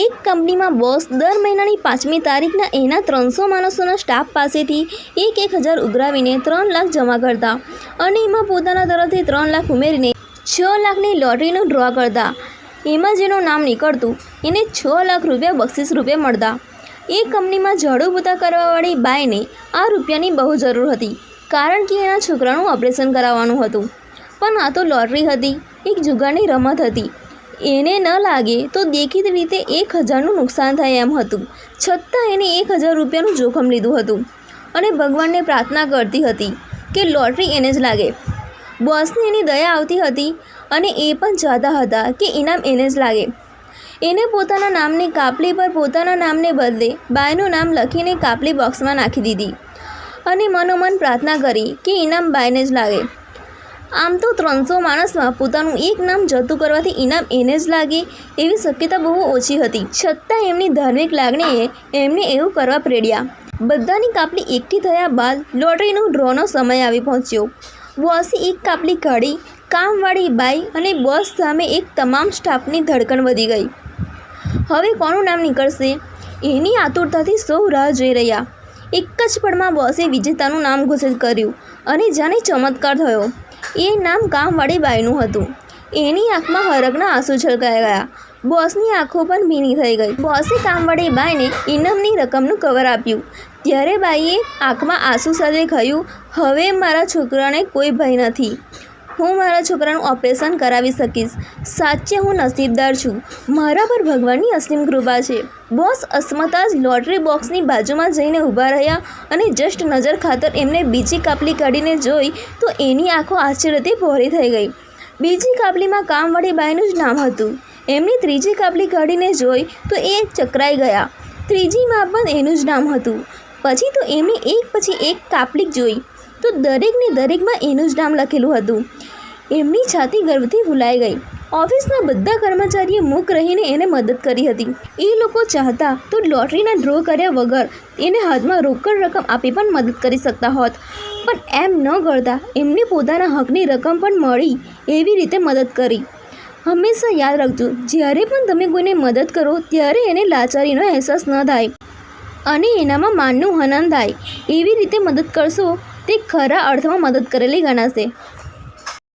એક કંપનીમાં બોસ દર મહિનાની પાંચમી તારીખના એના ત્રણસો માણસોના સ્ટાફ પાસેથી એક એક હજાર ઉઘરાવીને ત્રણ લાખ જમા કરતા અને એમાં પોતાના તરફથી ત્રણ લાખ ઉમેરીને છ લાખની લોટરીનો ડ્રો કરતા. એમાં જેનું નામ નીકળતું, એને છ લાખ રૂપિયા બક્ષિસ રૂપે મળતા. એ કંપનીમાં ઝાડુ પોતા કરવાવાળી બાઈને આ રૂપિયાની બહુ જરૂર હતી, કારણ કે એના છોકરાનું ઓપરેશન કરાવવાનું હતું. પણ આ તો લોટરી હતી, એક જુગારની રમત હતી. એને ન લાગે તો દેખીતી રીતે એક હજારનું નુકસાન થાય એમ હતું. છતાં એને એક હજાર રૂપિયાનું જોખમ લીધું હતું અને ભગવાનને પ્રાર્થના કરતી હતી કે લોટરી એને જ લાગે. બોસને એની દયા આવતી હતી અને એ પણ ચાહતા હતા કે ઇનામ એને જ લાગે. એને પોતાના નામની કાપલી પર પોતાના નામને બદલે બાયનું નામ લખીને કાપલી બોક્સમાં નાખી દીધી અને મનોમન પ્રાર્થના કરી કે ઇનામ બાયને જ લાગે. આમ તો ત્રણસો માણસમાં પોતાનું એક નામ જતું કરવાથી ઇનામ એને જ લાગે એવી શક્યતા બહુ ઓછી હતી. છતાં એમની ધાર્મિક લાગણીએ એમને એવું કરવા પ્રેર્યા બધાની કાપલી એકઠી થયા બાદ લોટરીનો ડ્રોનો સમય આવી પહોંચ્યો. બોસે એક કાપલી કાઢી, કામવાળી બાઈ અને બોસ સામે એક તમામ સ્ટાફની ધડકણ વધી ગઈ. હવે કોનું નામ નીકળશે? એની આતુરતાથી સૌ રાહ જોઈ રહ્યા. એક જ પળમાં બોસે વિજેતાનું નામ ઘોષિત કર્યું અને જાણે ચમત્કાર થયો. એ નામ કામવાળી બાઈનું હતું. એની આંખમાં હરકના આંસુ છલકાઈ ગયા. બોસની આંખો પણ ભીની થઈ ગઈ. બોસે કામવાળી બાઈને ઇનામની રકમનું કવર આપ્યું. ત્યારે બાઈએ આંખમાં આંસુ સાથે કહ્યું, હવે મારા છોકરાને કોઈ ભય નથી. હું મારા છોકરાનું ઓપરેશન કરાવી શકીશ. સાચે હું નસીબદાર છું. મારા પર ભગવાનની અસીમ કૃપા છે. બોસ અસ્મતા જ લોટરી બોક્સની બાજુમાં જઈને ઊભા રહ્યા અને જસ્ટ નજર ખાતર એમને બીજી કાપલી કાઢીને જોઈ તો એની આંખો આશ્ચર્યથી પહોળી થઈ ગઈ. બીજી કાપલીમાં કામવાળી બાઈનું જ નામ હતું. એમની ત્રીજી કાપલી કાઢીને જોઈ તો એ ચકરાઈ ગયા. ત્રીજીમાં પણ એનું જ નામ હતું. પછી તો એમણે એક પછી એક કાપલી જોઈ. તો દરેકને દરેકમાં એનું જ નામ લખેલું હતું. એમની છાતી ગર્વથી ફૂલાઈ ગઈ. ઓફિસના બધા કર્મચારીએ મૂક રહીને એને મદદ કરી હતી. એ લોકો ચાહતા તો લોટરીના ડ્રો કર્યા વગર એને હાથમાં રોકડ રકમ આપી પણ મદદ કરી શકતા હોત. પણ એમ ન ગળતા એમને પોતાના હકની રકમ પણ મળી એવી રીતે મદદ કરી. હંમેશા યાદ રાખજો, જ્યારે પણ તમે કોઈને મદદ કરો, ત્યારે એને લાચારીનો અહેસાસ ન થાય. અને એનામાં માનનું હનન થાય. એવી રીતે મદદ કરશો, તે ખરા અર્થમાં મદદ કરેલી ગણાશે.